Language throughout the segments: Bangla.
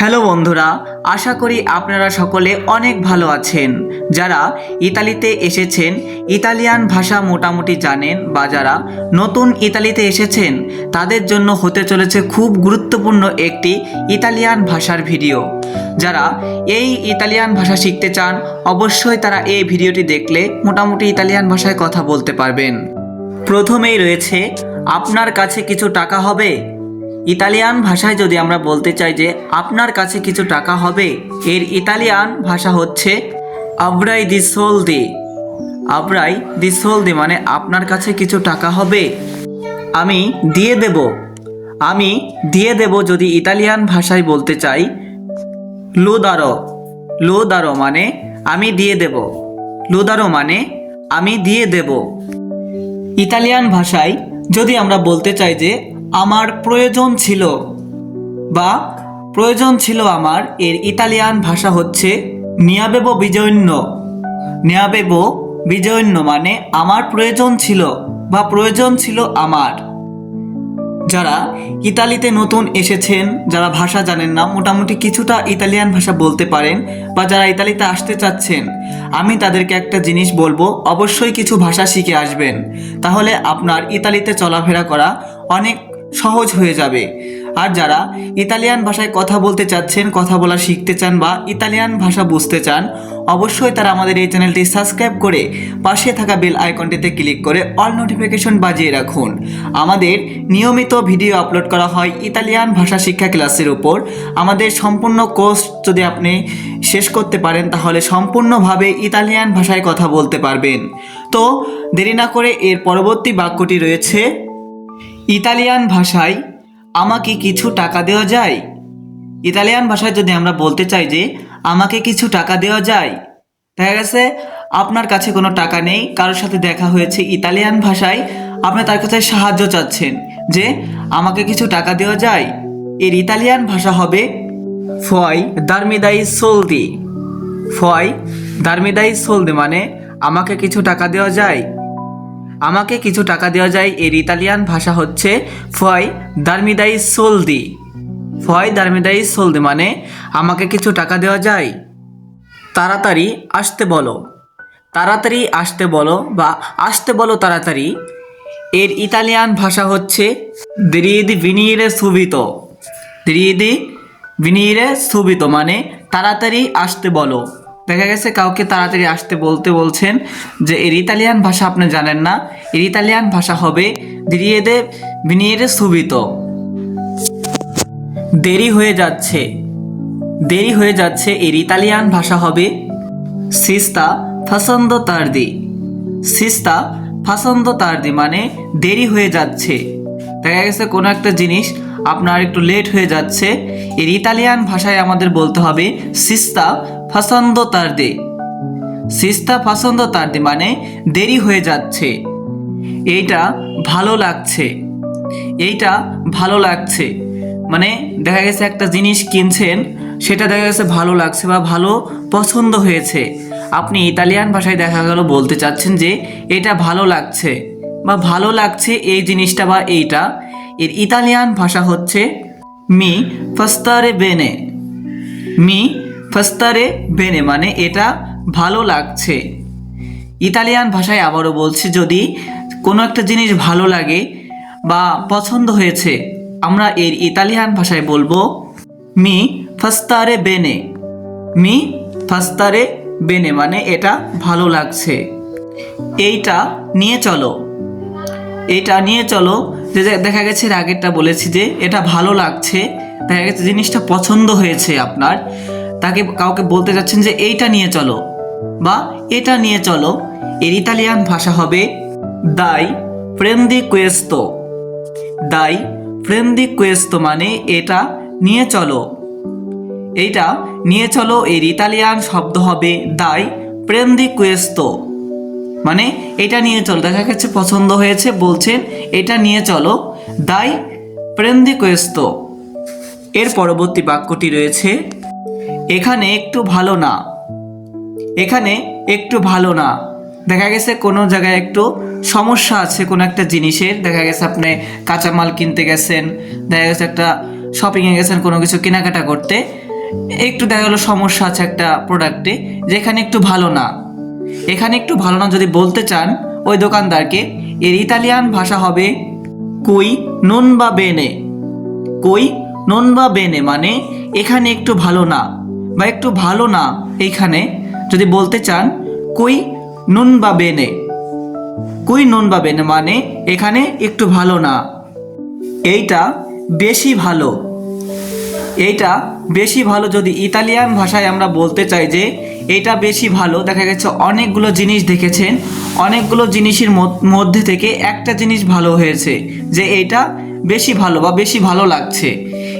হ্যালো বন্ধুরা, আশা করি আপনারা সকলে অনেক ভালো আছেন। যারা ইতালিতে এসেছেন, ইতালিয়ান ভাষা মোটামুটি জানেন বা যারা নতুন ইতালিতে এসেছেন, তাদের জন্য হতে চলেছে খুব গুরুত্বপূর্ণ একটি ইতালিয়ান ভাষার ভিডিও। যারা এই ইতালিয়ান ভাষা শিখতে চান, অবশ্যই তারা এই ভিডিওটি দেখলে মোটামুটি ইতালিয়ান ভাষায় কথা বলতে পারবেন। প্রথমেই রয়েছে, আপনার কাছে কিছু টাকা হবে? ইতালিয়ান ভাষায় যদি আমরা বলতে চাই যে আপনার কাছে কিছু টাকা হবে, এর ইতালিয়ান ভাষা হচ্ছে আব্রাই দি সোলদি। আব্রাই দি সোলদি মানে আপনার কাছে কিছু টাকা হবে। আমি দিয়ে দেব। আমি দিয়ে দেব যদি ইতালিয়ান ভাষায় বলতে চাই, লুদারো। লুদারো মানে আমি দিয়ে দেব। লুদারো মানে আমি দিয়ে দেব। ইতালিয়ান ভাষায় যদি আমরা বলতে চাই যে আমার প্রয়োজন ছিল বা প্রয়োজন ছিল আমার এর ইতালিয়ান ভাষা হচ্ছে নিয়াবেব বিজয়ন্য নিয়াবেব বিজয়ন্য মানে আমার প্রয়োজন ছিল বা প্রয়োজন ছিল আমার। যারা ইতালিতে নতুন এসেছেন, যারা ভাষা জানেন না, মোটামুটি কিছুটা ইতালিয়ান ভাষা বলতে পারেন বা যারা ইতালিতে আসতে চাচ্ছেন, আমি তাদেরকে একটা জিনিস বলব, অবশ্যই কিছু ভাষা শিখে আসবেন। তাহলে আপনার ইতালিতে চলাফেরা করা অনেক সহজ হয়ে যাবে। আর যারা ইতালিয়ান ভাষায় কথা বলতে চাচ্ছেন, কথা বলা শিখতে চান বা ইতালিয়ান ভাষা বুঝতে চান, অবশ্যই তারা আমাদের এই চ্যানেলটি সাবস্ক্রাইব করে পাশে থাকা বেল আইকনটিতে ক্লিক করে অল নোটিফিকেশন বাজিয়ে রাখুন। আমাদের নিয়মিত ভিডিও আপলোড করা হয় ইতালিয়ান ভাষা শিক্ষা ক্লাসের উপর। আমাদের সম্পূর্ণ কোর্স যদি আপনি শেষ করতে পারেন, তাহলে সম্পূর্ণভাবে ইতালিয়ান ভাষায় কথা বলতে পারবেন। তো দেরি না করে এর পরবর্তী বাক্যটি রয়েছে ইতালিয়ান ভাষায় আমাকে কিছু টাকা দেওয়া যায়? ইতালিয়ান ভাষায় যদি আমরা বলতে চাই যে, আমাকে কিছু টাকা দেওয়া যায়, দেখা গেছে আপনার কাছে কোনো টাকা নেই, কারোর সাথে দেখা হয়েছে ইতালিয়ান ভাষায়, আপনি তার কাছে সাহায্য চাচ্ছেন যে, আমাকে কিছু টাকা দেওয়া যায়। এর ইতালিয়ান ভাষা হবে, ফয় দার্মিদাই সোলদি। ফয় দার্মিদাই সোলদি মানে আমাকে কিছু টাকা দেওয়া যায়। আমাকে কিছু টাকা দেওয়া যায়। এর ইতালিয়ান ভাষা হচ্ছে ফয় দার্মিদাই সোলদি। ফয় দার্মিদাই সোলদি মানে আমাকে কিছু টাকা দেওয়া যায়। তাড়াতাড়ি আসতে বলো। তাড়াতাড়ি আসতে বলো বা আসতে বলো তাড়াতাড়ি। এর ইতালিয়ান ভাষা হচ্ছে দ্রিদি ভিনিরে সুবিত। দ্রিদি ভিনিরে সুবিত মানে তাড়াতাড়ি আসতে বলো। দেখা গেছে কাউকে তাড়াতাড়ি আসতে বলতে বলছেন যে, এর ইতালিয়ান ভাষা আপনি জানেন না। এর ইতালিয়ান ভাষা হবে দ্রিয়েদে ভিনিরে সুবিত। দেরি হয়ে যাচ্ছে। দেরি হয়ে যাচ্ছে। এর ইতালিয়ান ভাষা হবে সিস্তা ফাসন্দ তার্দি। সিস্তা ফাসন্দ তার্দি মানে দেরি হয়ে যাচ্ছে। দেখা গেছে কোনো একটা জিনিস আপনার একটু লেট হয়ে যাচ্ছে। এর ইতালিয়ান ভাষায় আমাদের বলতে হবে সিস্তা ফাসন্দ তার্দি। সিস্তা ফাসন্দ তার্দি মানে দেরি হয়ে যাচ্ছে। এইটা ভালো লাগছে। এইটা ভালো লাগছে। মানে দেখা গেছে একটা জিনিস কিনছেন, সেটা দেখা গেছে ভালো লাগছে বা ভালো পছন্দ হয়েছে। আপনি ইতালিয়ান ভাষায় দেখা গেল বলতে চাচ্ছেন যে, এটা ভালো লাগছে বা ভালো লাগছে এই জিনিসটা বা এইটা। এর ইতালিয়ান ভাষা হচ্ছে, মি ফাস্তারে বেনে। মি ফাস্তারে বেনে মানে এটা ভালো লাগছে। ইতালিয়ান ভাষায় আবারও বলছি, যদি কোনো একটা জিনিস ভালো লাগে বা পছন্দ হয়েছে, আমরা এর ইতালিয়ান ভাষায় বলব, মি ফাস্তারে বেনে। মি ফাস্তারে বেনে মানে এটা ভালো লাগছে। এইটা নিয়ে চলো। এইটা নিয়ে চলো, যে দেখা গেছে আগেরটা বলেছি যে এটা ভালো লাগছে, দেখা গেছে জিনিসটা পছন্দ হয়েছে আপনার। তাকে কাউকে বলতে যাচ্ছেন যে, এইটা নিয়ে চলো বা, এটা নিয়ে চলো, এর ইতালিয়ান ভাষা হবে দাই প্রেন্দি কুয়েস্তো দাই প্রেন্দি কুয়েস্তো মানে এটা নিয়ে চলো। এইটা নিয়ে চলো এর ইতালিয়ান শব্দ হবে দাই প্রেন্দি কুয়েস্তো মানে এটা নিয়ে চলো। দেখা গেছে পছন্দ হয়েছে, বলছেন, এটা নিয়ে চলো, দাই প্রেন্দি কুয়েস্তো এর পরবর্তী বাক্যটি রয়েছে এখানে একটু ভালো না। এখানে একটু ভালো না। দেখা গেছে কোনো জায়গায় একটু সমস্যা আছে কোনো একটা জিনিসের। দেখা গেছে আপনি কাঁচামাল কিনতে গেছেন, দেখা গেছে একটা শপিংয়ে গেছেন কোনো কিছু কেনাকাটা করতে। একটু দেখা গেলো সমস্যা আছে একটা প্রোডাক্টে যেখানে একটু ভালো না। এখানে একটু ভালো না যদি বলতে চান, ওই দোকানদারকে, এর ইতালিয়ান ভাষা হবে কুই নুন বা বেনে। কই নন বা বেনে মানে এখানে একটু ভালো না। বা একটু ভালো না এইখানে যদি বলতে চান, কই নুন বা বেনে। কুই নুন বা বেনে মানে এখানে একটু ভালো না। এইটা বেশি ভালো। এইটা বেশি ভালো যদি ইতালিয়ান ভাষায় আমরা বলতে চাই যে এটা বেশি ভালো, দেখা গেছে অনেকগুলো জিনিস দেখেছেন, অনেকগুলো জিনিসের মধ্যে থেকে একটা জিনিস ভালো হয়েছে, যে এইটা বেশি ভালো বা বেশি ভালো লাগছে।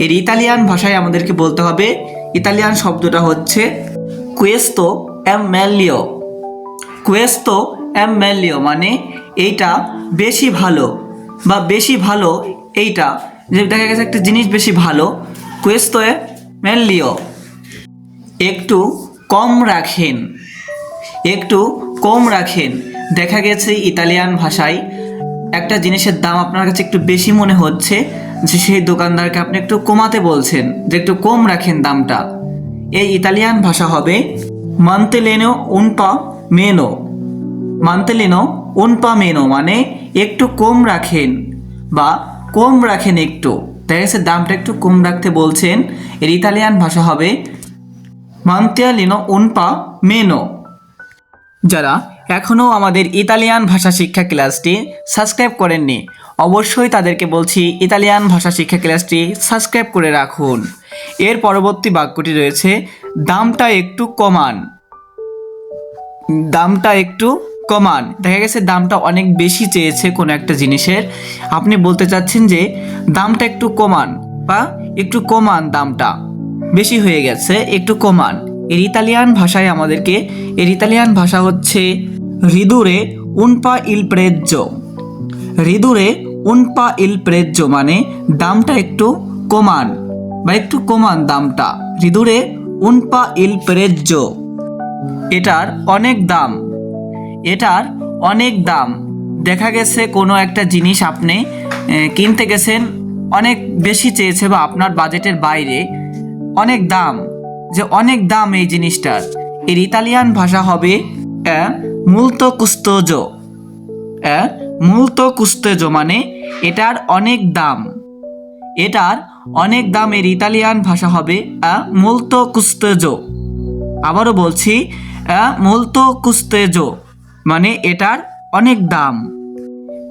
এর ইতালিয়ান ভাষায় আমাদেরকে বলতে হবে ইতালিয়ান শব্দটা হচ্ছে কুয়েস্তো এম ম্যালিও কুয়েস্তো এম ম্যালিও মানে এইটা বেশি ভালো বা বেশি ভালো এইটা, যে দেখা গেছে একটা জিনিস বেশি ভালো। কুয়েস্তো এ ম্যালিও একটু কম রাখেন, একটু কম রাখেন। দেখা গেছে ইতালিয়ান ভাষায় একটা জিনিসের দাম আপনার কাছে একটু বেশি মনে হচ্ছে যে সেই দোকানদারকে আপনি একটু কমাতে বলছেন, যে একটু কম রাখেন দামটা। এই ইতালিয়ান ভাষা হবে, মান্তেলেনো উনপা মেনো মান্তেলেনো উনপা মেনো মানে একটু কম রাখেন বা কম রাখেন একটু। দেখা গেছে দামটা একটু কম রাখতে বলছেন। এর ইতালিয়ান ভাষা হবে মান্তিয়ালিনো উনপা মেনো যারা এখনও আমাদের ইতালিয়ান ভাষা শিক্ষা ক্লাসটি সাবস্ক্রাইব করেননি অবশ্যই তাদেরকে বলছি, ইতালিয়ান ভাষা শিক্ষা ক্লাসটি সাবস্ক্রাইব করে রাখুন। এর পরবর্তী বাক্যটি রয়েছে, দামটা একটু কমান। দামটা একটু কমান। দেখা গেছে দামটা অনেক বেশি চেয়েছে কোনো একটা জিনিসের। আপনি বলতে চাচ্ছেন যে, দামটা একটু কমান বা একটু কমান দামটা। বেশি হয়ে গেছে, একটু কমান। এর ইতালিয়ান ভাষায় আমাদেরকে, এর ইতালিয়ান ভাষা হচ্ছে, রিদুরে উনপা ইল প্রেজ্জো উনপা ইল প্রেজ্জো মানে দামটা একটু কমান বা একটু কমান দামটা। রিদুরে উনপা ইল প্রেজ্জো এটার অনেক দাম। এটার অনেক দাম। দেখা গেছে কোনো একটা জিনিস আপনি কিনতে গেছেন, অনেক বেশি চেয়েছে বা আপনার বাজেটের বাইরে, অনেক দাম, যে অনেক দাম এই জিনিসটার। এর ইতালিয়ান ভাষা হবে মূলত কুস্তোজো। মূলত কুস্তেজো মানে এটার অনেক দাম। এটার অনেক দাম এর ইতালিয়ান ভাষা হবে মুলতো কুস্তেজো আবারও বলছি মুলতো কুস্তেজো মানে এটার অনেক দাম।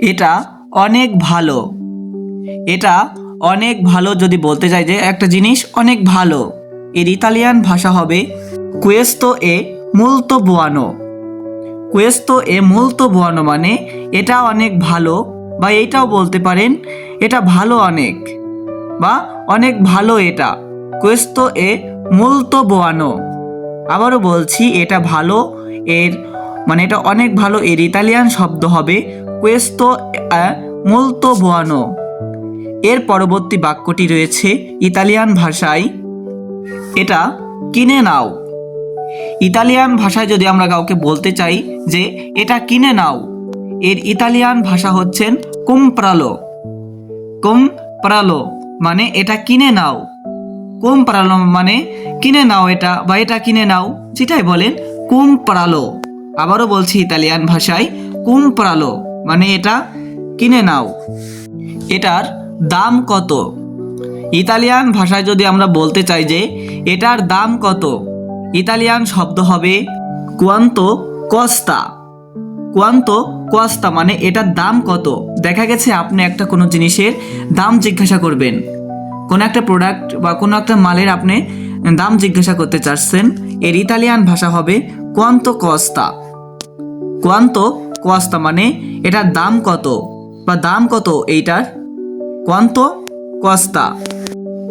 এটা অনেক ভালো। এটা অনেক ভালো যদি বলতে চাই যে একটা জিনিস অনেক ভালো। এর ইতালিয়ান ভাষা হবে কুয়েস্তো এ মুলতো বোয়ানো কুয়েস্তো এ মুলতো বোয়ানো মানে এটা অনেক ভালো বা এইটাও বলতে পারেন, এটা ভালো অনেক। বা অনেক ভালো এটা। কুয়েস্তো এ মূলত বোয়ানো। আবারও বলছি, এটা ভালো, এর মানে এটা অনেক ভালো, এর ইতালিয়ান শব্দ হবে কুয়েস্তো মূলত বোয়ানো। এর পরবর্তী বাক্যটি রয়েছে ইতালিয়ান ভাষায়, এটা কিনে নাও। ইতালিয়ান ভাষায় যদি আমরা কাউকে বলতে চাই যে, এটা কিনে নাও। এর ইতালিয়ান ভাষা হচ্ছেন কুমপ্রালো কুম প্রালো মানে এটা কিনে নাও কুম প্রালো মানে কিনে নাও এটা বা এটা কিনে নাও যেটাই বলেন কুম প্রালো আবারও বলছি ইতালিয়ান ভাষায় কুম প্রালো মানে এটা কিনে নাও। এটার দাম কত? ইতালিয়ান ভাষায় যদি আমরা বলতে চাই যে, এটার দাম কত? ইতালিয়ান শব্দ হবে কুয়ান্তো কস্তা কোয়ান্তো কোয়াস্তা মানে এটার দাম কত? দেখা গেছে আপনি একটা কোনো জিনিসের দাম জিজ্ঞাসা করবেন। কোনো একটা প্রোডাক্ট বা কোনো একটা মালের আপনি দাম জিজ্ঞাসা করতে চাচ্ছেন, এর ইতালিয়ান ভাষা হবে কোয়ান্ত কস্তা কোয়ান্তো কোয়াস্তা মানে এটার দাম কত বা দাম কত এইটার? কোয়ান্তো কস্তা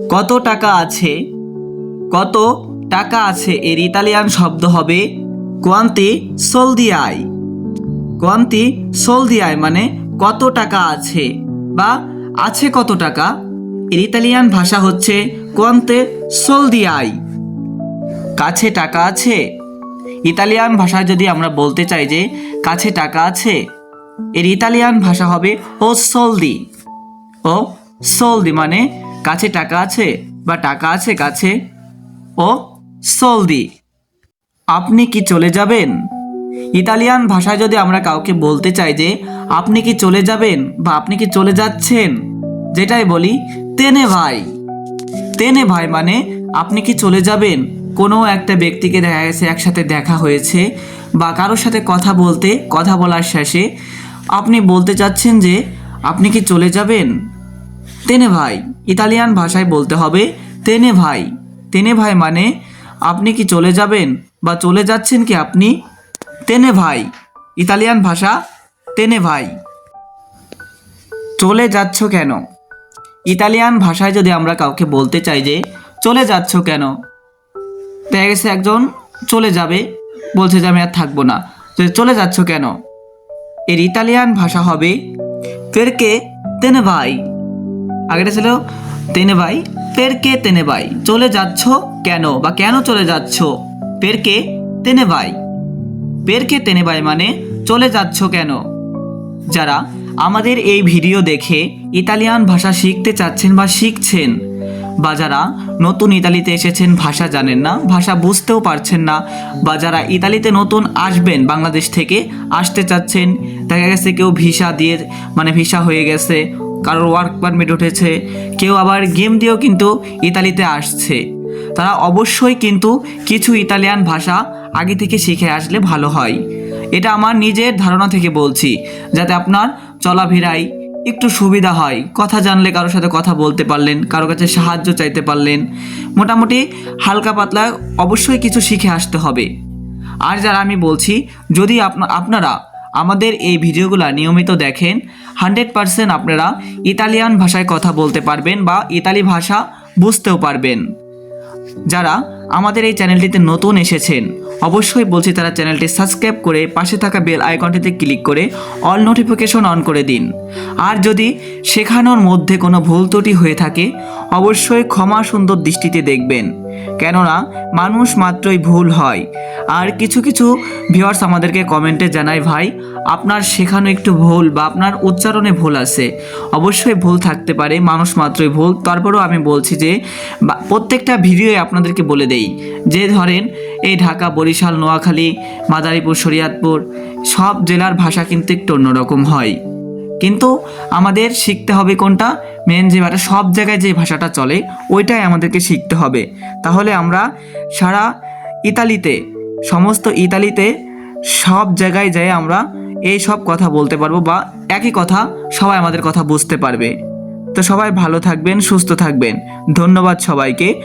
কত টাকা আছে? কত টাকা আছে? এর ইতালিয়ান শব্দ হবে কোয়ান্তি সোলদিয়াই কোয়ান্তি সোলদিয়াই মানে কত টাকা আছে বা আছে কত টাকা? এর ইতালিয়ান ভাষা হচ্ছে কোয়ান্তে সোলদিয়াই। কাছে টাকা আছে। ইতালিয়ান ভাষায় যদি আমরা বলতে চাই যে কাছে টাকা আছে, এর ইতালিয়ান ভাষা হবে ও সোলদি। ও সোলদি মানে কাছে টাকা আছে বা টাকা আছে কাছে। ও সোলদি। আপনি কি চলে যাবেন? ইতালিয়ান ভাষায় যদি আমরা কাউকে বলতে চাই যে, আপনি কি চলে যাবেন বা আপনি কি চলে যাচ্ছেন? যেটাই বলি, তেনে ভাই। তেনে ভাই মানে আপনি কি চলে যাবেন? কোনো একটা ব্যক্তিকে দেখা গেছে একসাথে দেখা হয়েছে বা কারোর সাথে কথা বলতে, কথা বলার শেষে আপনি বলতে চাচ্ছেন যে, আপনি কি চলে যাবেন? তেনে ভাই। ইতালিয়ান ভাষায় বলতে হবে, তেনে ভাই। তেনে ভাই মানে আপনি কি চলে যাবেন বা চলে যাচ্ছেন কি আপনি? তেনে ভাই। ইতালিয়ান ভাষা, তেনে ভাই। চলে যাচ্ছ কেন? ইতালিয়ান ভাষায় যদি আমরা কাউকে বলতে চাই যে, চলে যাচ্ছ কেন? দেখা গেছে একজন চলে যাবে, বলছে যে আমি আর থাকব না। তো চলে যাচ্ছ কেন? এর ইতালিয়ান ভাষা হবে ফেরকে তেনে ভাই। আগেটা ছিল তেনে ভাই পেরকে তেনে ভাই। চলে যাচ্ছ কেন বা কেন চলে যাচ্ছ? পেরকে তেনে ভাই। পেরকে তেনে ভাই মানে চলে যাচ্ছ কেন? যারা আমাদের এই ভিডিও দেখে ইতালিয়ান ভাষা শিখতে চাচ্ছেন বা শিখছেন, বা যারা নতুন ইতালিতে এসেছেন ভাষা জানেন না, ভাষা বুঝতেও পারছেন না, বা যারা ইতালিতে নতুন আসবেন বাংলাদেশ থেকে, আসতে চাচ্ছেন, দেখা গেছে কেউ ভিসা দিয়ে মানে ভিসা হয়ে গেছে, কারোর ওয়ার্ক পারমিট উঠেছে, কেউ আবার গেম দিয়েও কিন্তু ইতালিতে আসছে। তারা অবশ্যই কিন্তু কিছু ইতালিয়ান ভাষা আগে থেকে শিখে আসলে ভালো হয়। এটা আমার নিজের ধারণা থেকে বলছি, যাতে আপনার চলাফেরায় একটু সুবিধা হয়। কথা জানলে কারোর সাথে কথা বলতে পারলেন, কারও কাছে সাহায্য চাইতে পারলেন। মোটামুটি হালকা পাতলা অবশ্যই কিছু শিখে আসতে হবে। আর যারা আমি বলছি, যদি আপনা আপনারা আমাদের এই ভিডিওগুলো নিয়মিত দেখেন, হান্ড্রেড পারসেন্ট আপনারা ইতালিয়ান ভাষায় কথা বলতে পারবেন বা ইতালি ভাষা বুঝতেও পারবেন। যারা আমাদের এই চ্যানেলটিতে নতুন এসেছেন, অবশ্যই বলছি তারা চ্যানেলটি সাবস্ক্রাইব করে পাশে থাকা বেল আইকনটিতে ক্লিক করে অল নোটিফিকেশন অন করে দিন। আর যদি শেখানোর মধ্যে কোনো ভুল ত্রুটি হয়ে থাকে, অবশ্যই ক্ষমা সুন্দর দৃষ্টিতে দেখবেন। কেননা মানুষ মাত্রই ভুল হয়। আর কিছু কিছু ভিউয়ার্স আমাদেরকে কমেন্টে জানায়, ভাই, আপনার শেখানো একটু ভুল বা আপনার উচ্চারণে ভুল আছে। অবশ্যই ভুল থাকতে পারে, মানুষ মাত্রই ভুল। তারপরেও আমি বলছি যে প্রত্যেকটা ভিডিওয়ে আপনাদেরকে বলে দেই, যে ধরেন এই ঢাকা, বরিশাল, নোয়াখালী, মাদারীপুর, শরিয়াতপুর, সব জেলার ভাষা কিন্তু একটু অন্যরকম হয়। কিন্তু আমাদের শিখতে হবে কোনটা? মেন যে ভাষা, সব জায়গায় যে ভাষাটা চলে, ওইটাই আমাদেরকে শিখতে হবে। তাহলে আমরা সারা ইতালিতে, সমস্ত ইতালিতে সব জায়গায় যাই আমরা এই সব কথা বলতে পারব বা একই কথা সবাই আমাদের কথা বুঝতে পারবে। তো সবাই ভালো থাকবেন, সুস্থ থাকবেন। ধন্যবাদ সবাইকে।